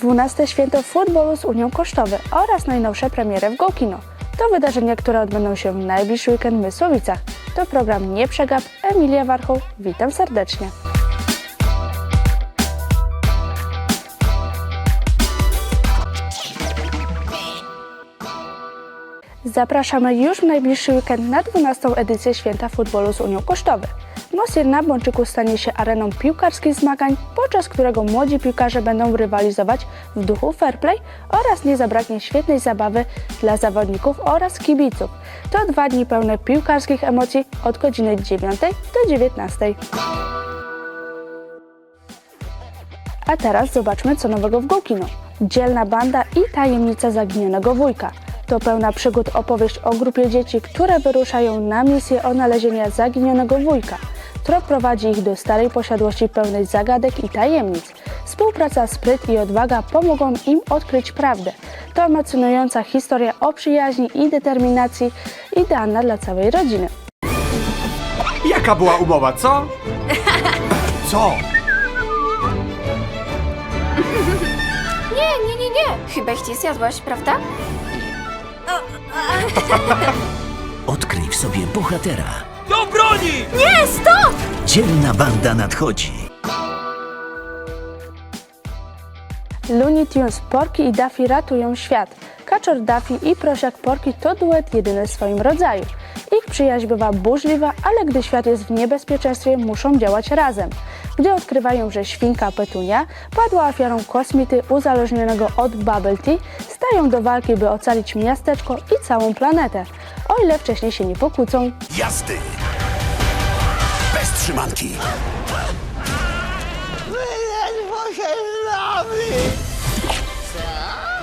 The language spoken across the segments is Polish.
12 święto futbolu z Unią Kosztowy oraz najnowsze premiery w GoKino. To wydarzenia, które odbędą się w najbliższy weekend w Mysłowicach. To program Nie Przegap, Emilia Warchoł, witam serdecznie. Zapraszamy już w najbliższy weekend na 12. edycję Święta Futbolu z Unią Kosztowy. Mosir na Bączyku stanie się areną piłkarskich zmagań, podczas którego młodzi piłkarze będą rywalizować w duchu fair play oraz nie zabraknie świetnej zabawy dla zawodników oraz kibiców. To dwa dni pełne piłkarskich emocji od godziny 9 do 19. A teraz zobaczmy co nowego w Gołkino. Dzielna banda i tajemnica zaginionego wujka. To pełna przygód opowieść o grupie dzieci, które wyruszają na misję odnalezienia zaginionego wujka. Trop prowadzi ich do starej posiadłości pełnej zagadek i tajemnic. Współpraca, spryt i odwaga pomogą im odkryć prawdę. To emocjonująca historia o przyjaźni i determinacji, idealna dla całej rodziny. Jaka była umowa, co? Co? Nie, nie, nie, nie. Chyba ich nie zjadłaś, prawda? Odkryj w sobie bohatera. Do broni! Nie, stop! Dzielna banda nadchodzi. Looney Tunes, Porki i Daffy ratują świat. Kaczor Daffy i Prosiak Porki to duet jedyny w swoim rodzaju. Ich przyjaźń bywa burzliwa, ale gdy świat jest w niebezpieczeństwie, muszą działać razem. Gdy odkrywają, że świnka Petunia padła ofiarą kosmity uzależnionego od bubble tea, stają do walki, by ocalić miasteczko i całą planetę. O ile wcześniej się nie pokłócą. Jazdy! Trzymanki.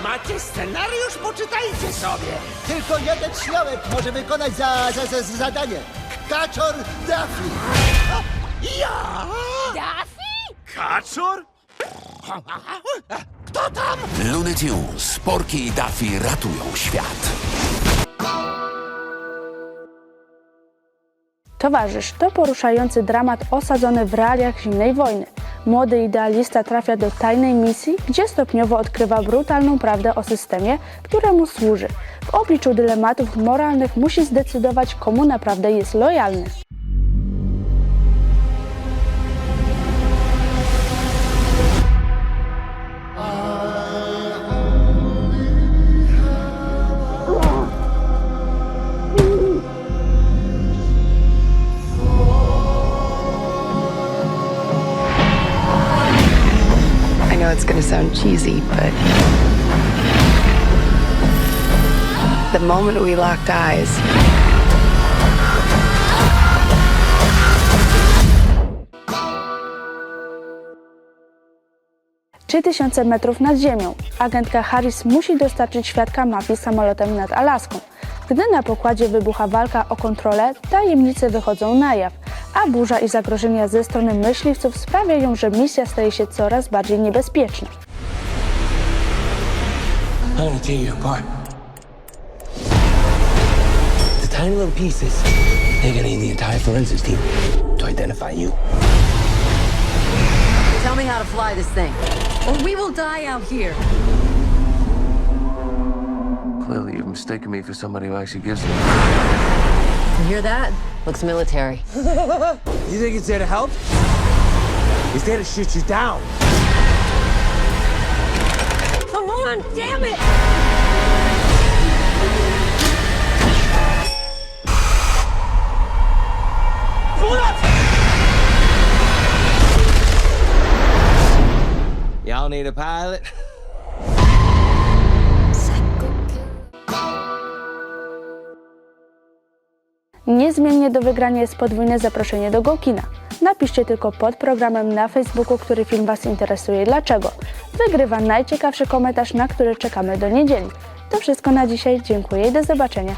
Macie scenariusz? Poczytajcie sobie! Tylko jeden śmiałek może wykonać za, za, za, za zadanie. Kaczor Daffy. Ja! Daffy? Kaczor? Kto tam? Looney Tunes, Porki i Daffy ratują świat. Towarzysz to poruszający dramat osadzony w realiach zimnej wojny. Młody idealista trafia do tajnej misji, gdzie stopniowo odkrywa brutalną prawdę o systemie, któremu służy. W obliczu dylematów moralnych musi zdecydować, komu naprawdę jest lojalny. It's going to sound cheesy, but the moment we locked eyes, Trzy tysiące metrów nad ziemią. Agentka Harris musi dostarczyć świadka mafii samolotem nad Alaską. Gdy na pokładzie wybucha walka o kontrolę, tajemnice wychodzą na jaw, a burza i zagrożenia ze strony myśliwców sprawiają, że misja staje się coraz bardziej niebezpieczna. I'm gonna tear you apart. The tiny little pieces, they're gonna need the entire forensics team to identify you. Tell me how to fly this thing, or we will die out here. Clearly, you've mistaken me for somebody who actually gives them. You hear that? Looks military. You think it's there to help? It's there to shoot you down. Come on, damn it! Y'all need a pilot? Niezmiennie do wygrania jest podwójne zaproszenie do Gokina. Napiszcie tylko pod programem na Facebooku, który film Was interesuje i dlaczego. Wygrywa najciekawszy komentarz, na który czekamy do niedzieli. To wszystko na dzisiaj. Dziękuję i do zobaczenia.